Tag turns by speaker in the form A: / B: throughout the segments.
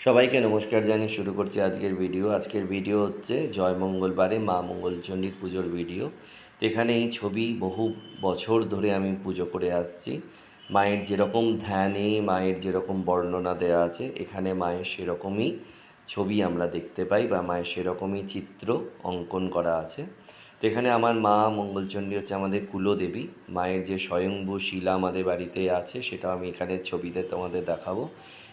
A: সবাইকে নমস্কার জানিয়ে শুরু করছি আজকের ভিডিও। আজকের ভিডিও হচ্ছে জয় মঙ্গলবারে মা মঙ্গলচণ্ডীর পুজোর ভিডিও। এখানে এই ছবি বহু বছর ধরে আমি পুজো করে আসছি। মায়ের যেরকম ধ্যানে, মায়ের যেরকম বর্ণনা দেওয়া আছে, এখানে মায়ের সেরকমই ছবি আমরা দেখতে পাই বা মায়ের সেরকমই চিত্র অঙ্কন করা আছে। তো এখানে আমার মা মঙ্গলচণ্ডী হচ্ছে আমাদের কুলদেবী। মায়ের যে স্বয়ংভূ শিলা আমাদের বাড়িতে আছে, সেটা আমি এখানে ছবিতে তোমাদের দেখাবো।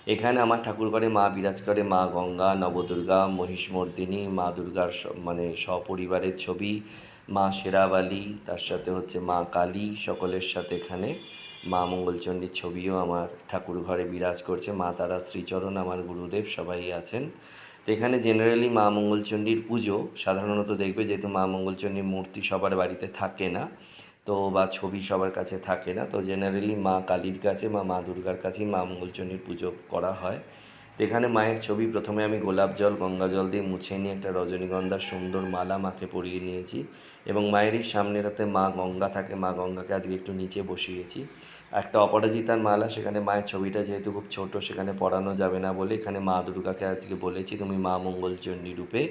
A: এখানে আমার ঠাকুর ঘরে মা বিরাজ করে, মা গঙ্গা, নবদুর্গা, মহিষমর্দিনী, মা দুর্গার মানে সপরিবারের ছবি, মা শেরাবালি তার সাথে হচ্ছে মা কালী, সকলের সাথে এখানে মা মঙ্গলচণ্ডীর ছবিও আমার ঠাকুর ঘরে বিরাজ করছে। মা তারা শ্রীচরণ, আমার গুরুদেব, সবাই আছেন। তো এখানে জেনারেলি মা মঙ্গলচণ্ডীর পুজো সাধারণত দেখবে যেহেতু মা মঙ্গলচণ্ডীর মূর্তি সবার বাড়িতে থাকে না। তো বা ছবি সবার কাছে থাকে না। তো জেনারেলি মা কালীর কাছে বা মা দুর্গার কাছেই মা মঙ্গলচণ্ডীর পুজো করা হয়। তো এখানে মায়ের ছবি প্রথমে আমি গোলাপ জল, গঙ্গা জল দিয়ে মুছে নিয়ে একটা রজনীগন্ধার সুন্দর মালা মাকে পরিয়ে নিয়েছি এবং মায়েরই সামনেটাতে মা গঙ্গা থাকে, মা গঙ্গাকে আজকে একটু নিচে বসিয়েছি। একটা অপরাজিতার মালা, সেখানে মায়ের ছবিটা যেহেতু খুব ছোট, সেখানে পরানো যাবে না বলে এখানে মা দুর্গাকে আজকে বলেছি, তুমি মা মঙ্গলচণ্ডী রূপে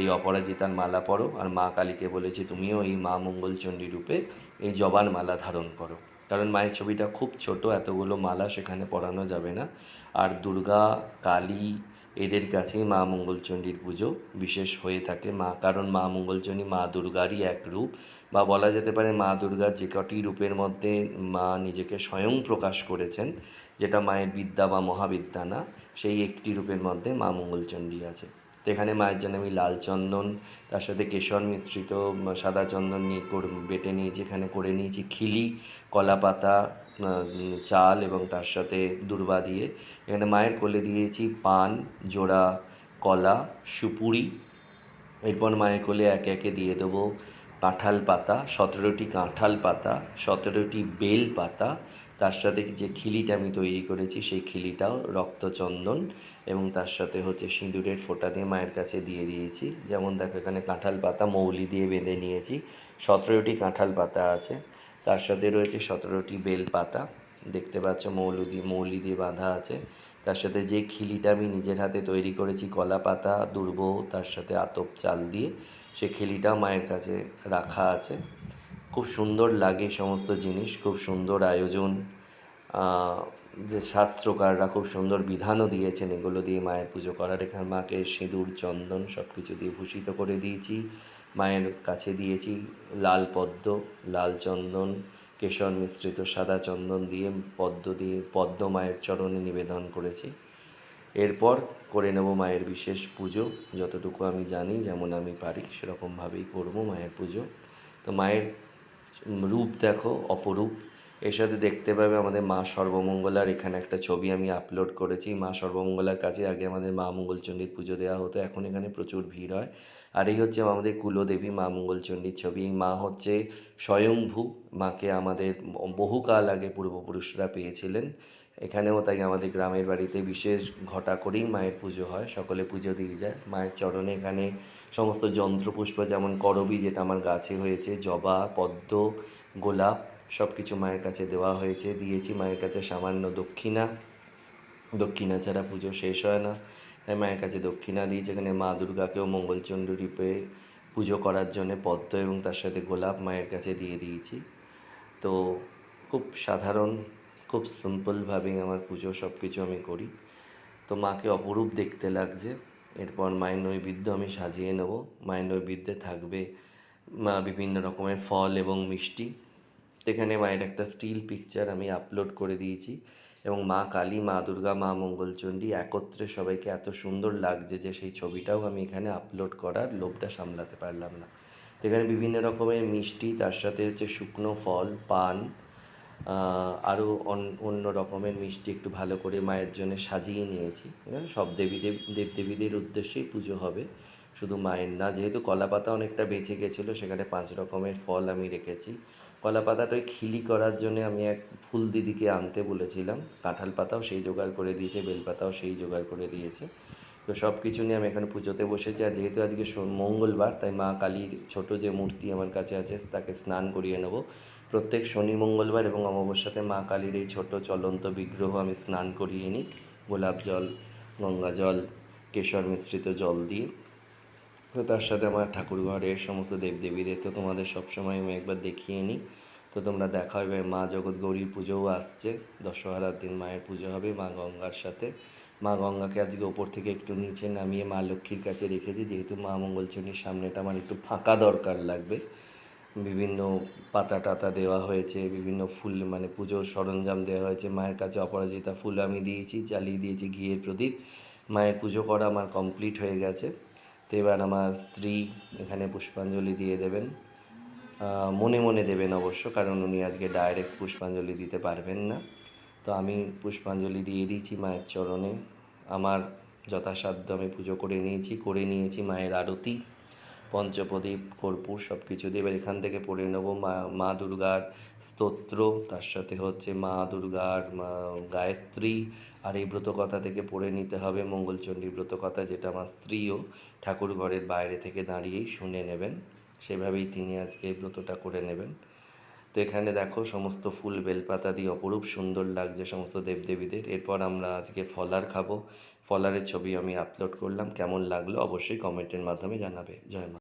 A: এই অপরাজিতার মালা পরো। আর মা কালীকে বলেছি, তুমিও এই মা মঙ্গলচণ্ডী রূপে এই জবার মালা ধারণ করো। কারণ মায়ের ছবিটা খুব ছোট, এতগুলো মালা সেখানে পরানো যাবে না। আর দুর্গা, কালী এদের কাছেই মা মঙ্গলচণ্ডীর পুজো বিশেষ হয়ে থাকে। মা, কারণ মা মঙ্গলচণ্ডী মা দুর্গারই এক রূপ। বা বলা যেতে পারে মা দুর্গার যে কটি রূপের মধ্যে মা নিজেকে স্বয়ং প্রকাশ করেছেন, যেটা মায়ের বিদ্যা বা মহাবিদ্যা না, সেই একটি রূপের মধ্যে মা মঙ্গলচণ্ডী আছে। তো এখানে মায়ের জন্য আমি লাল চন্দন, তার সাথে কেশর মিশ্রিত সাদা চন্দন নিয়ে বেটে নিয়েছি, এখানে করে নিয়েছি খিলি, কলা পাতা চাল এবং তার সাথে দুর্বা দিয়ে। এখানে মায়ের কোলে দিয়েছি পান, জোড়া, কলা, সুপুরি। এরপর মায়ের কোলে একে একে দিয়ে দেবো কাঁঠাল পাতা, সতেরোটি কাঁঠাল পাতা, সতেরোটি বেল পাতা তার সাথে যে খিলিটা আমি তৈরি করেছি, সেই খিলিটাও রক্তচন্দন এবং তার সাথে হচ্ছে সিঁদুরের ফোঁটা দিয়ে মায়ের কাছে দিয়ে দিয়েছি। যেমন দেখো এখানে কাঁঠাল পাতা মৌলি দিয়ে বেঁধে নিয়েছি। সতেরোটি কাঁঠাল পাতা আছে। তার সাথে রয়েছে সতেরোটি বেল পাতা। দেখতে পাচ্ছ মৌলি দিয়ে মৌলি দিয়ে বাঁধা আছে। তার সাথে যে খিলিটা আমি নিজের হাতে তৈরি করেছি, কলা পাতা, দুর্ব, তার সাথে আতপ চাল দিয়ে, সে খিলিটাও মায়ের কাছে রাখা আছে। খুব সুন্দর লাগে সমস্ত জিনিস, খুব সুন্দর আয়োজন। যে শাস্ত্রকাররা খুব সুন্দর বিধানও দিয়েছেন, এগুলো দিয়ে মায়ের পুজো করার এখানে মাকে সিঁদুর, চন্দন সব কিছু দিয়ে ভূষিত করে দিয়েছি। মায়ের কাছে দিয়েছি লাল পদ্ম, লাল চন্দন, কেশর মিশ্রিত সাদা চন্দন দিয়ে পদ্ম দিয়ে, পদ্ম মায়ের চরণে নিবেদন করেছি। এরপর করে নেব মায়ের বিশেষ পুজো। যতটুকু আমি জানি, যেমন আমি পারি, সেরকমভাবেই করব মায়ের পুজো। তো মায়ের রূপ দেখো, অপরূপ। এর সাথে দেখতে পাবে আমাদের মা সর্বমঙ্গলার। এখানে একটা ছবি আমি আপলোড করেছি। মা সর্বমঙ্গলার কাছে আগে আমাদের মা মঙ্গলচণ্ডীর পুজো দেওয়া হতো। এখন এখানে প্রচুর ভিড় হয়। আর এই হচ্ছে আমাদের কুলদেবী মা মঙ্গলচণ্ডীর ছবি। এই মা হচ্ছে স্বয়ংভূ মাকে আমাদের বহুকাল আগে পূর্বপুরুষরা পেয়েছিলেন। এখানেও তাই আমাদের গ্রামের বাড়িতে বিশেষ ঘটা করেই মায়ের পুজো হয়। সকলে পুজো দিয়ে যায়। মায়ের চরণে এখানে সমস্ত যন্ত্রপুষ্প যেমন করবী, যেটা আমার গাছে হয়েছে, জবা, পদ্ম, গোলাপ সব কিছু মায়ের কাছে দেওয়া হয়েছে। দিয়েছি মায়ের কাছে সামান্য দক্ষিণা। দক্ষিণা ছাড়া পুজো শেষ হয় না। তাই মায়ের কাছে দক্ষিণা দিয়েছি। এখানে মা দুর্গাকেও মঙ্গলচণ্ডী রূপে পুজো করার জন্য পদ্ম এবং তার সাথে গোলাপ মায়ের কাছে দিয়ে দিয়েছি। তো খুব সাধারণ, খুব সিম্পলভাবেই আমার পুজো সব কিছু আমি করি। তো মাকে অপরূপ দেখতে লাগছে। এরপর মায়ের নৈবেদ্য আমি সাজিয়ে নেব। মায়ের নৈবেদ্যে থাকবে, মা বিভিন্ন রকমের ফল এবং মিষ্টি। এখানে মায়ের একটা স্টিল পিকচার আমি আপলোড করে দিয়েছি এবং মা কালী, মা দুর্গা, মা মঙ্গলচণ্ডী একত্রে সবাইকে এত সুন্দর লাগছে যে সেই ছবিটাও আমি এখানে আপলোড করার লোভটা সামলাতে পারলাম না। এখানে বিভিন্ন রকমের মিষ্টি, তার সাথে হচ্ছে শুকনো ফল, পান আরও অন্য রকমের মিষ্টি একটু ভালো করে মায়ের জন্য সাজিয়ে নিয়েছি। এখানে সব দেবী দেব, দেবদেবীদের উদ্দেশ্যেই পুজো হবে। শুধু মায়ের না, যেহেতু কলা পাতা অনেকটা বেঁচে গেছিল, সেখানে পাঁচ রকমের ফল আমি রেখেছি। কলা পাতাটা ওই খিলি করার জন্য আমি এক ফুল দিদিকে আনতে বলেছিলাম। কাঁঠাল পাতাও সেই জোগাড় করে দিয়েছে বেলপাতাও সেই জোগাড় করে দিয়েছে। তো সব কিছু নিয়ে আমি এখানে পুজোতে বসেছি। আর যেহেতু আজকে মঙ্গলবার, তাই মা কালীর ছোট যে মূর্তি আমার কাছে আছে, তাকে স্নান করিয়ে নেব। প্রত্যেক শনি, মঙ্গলবার এবং অমাবস্যাতে মা কালীর এই ছোট চলন্ত বিগ্রহ আমি স্নান করিয়ে নিই। গোলাপ জল, গঙ্গা জল, কেশর মিশ্রিত জল দিয়ে। তো তার সাথে আমার ঠাকুর ঘরের সমস্ত দেবদেবীদের তো তোমাদের সবসময় আমি একবার দেখিয়ে নিই। তো তোমরা দেখা হবে মা জগৎ গৌরীর পুজোও আসছে। দশহরার দিন মায়ের পুজো হবে মা গঙ্গার সাথে। মা গঙ্গাকে আজকে ওপর থেকে একটু নিচে নামিয়ে মা লক্ষ্মীর কাছে রেখেছি। যেহেতু মা মঙ্গলচণ্ডীর সামনেটা আমার একটু ফাঁকা দরকার লাগবে। বিভিন্ন পাতা টাতা দেওয়া হয়েছে, বিভিন্ন ফুল মানে পুজোর সরঞ্জাম দেওয়া হয়েছে। মায়ের কাছে অপরাজিতা ফুল আমি দিয়েছি জ্বালিয়ে দিয়েছি ঘিয়ের প্রদীপ। মায়ের পুজো করা আমার কমপ্লিট হয়ে গেছে। তো এবার আমার স্ত্রী এখানে পুষ্পাঞ্জলি দিয়ে দেবেন। মনে মনে দেবেন অবশ্য, কারণ উনি আজকে ডাইরেক্ট পুষ্পাঞ্জলি দিতে পারবেন না। তো আমি পুষ্পাঞ্জলি দিয়ে দিয়েছি মায়ের চরণে। আমার যথাসাধ্য আমি পুজো করে নিয়েছি করে নিয়েছি মায়ের আরতি। পঞ্চপ্রদীপ, কর্পূর সব কিছু দিয়ে এখান থেকে পড়ে নেব মা মা দুর্গার স্তোত্র। তার সাথে হচ্ছে মা দুর্গার গায়ত্রী। আর এই ব্রতকথা থেকে পড়ে নিতে হবে মঙ্গলচণ্ডী ব্রতকথা যেটা আমার স্ত্রীও ঠাকুর ঘরের বাইরে থেকে দাঁড়িয়েই শুনে নেবেন। সেভাবেই তিনি আজকে এই ব্রতটা করে নেবেন। তো এখানে দেখো সমস্ত ফুল, বেলপাতা দিয়ে অপরূপ সুন্দর লাগছে সমস্ত দেবদেবীদের। এরপর আমরা আজকে ফলার খাব। ফলারের ছবি আমি আপলোড করলাম। কেমন লাগল অবশ্যই কমেন্টের মাধ্যমে জানাবে। জয় মা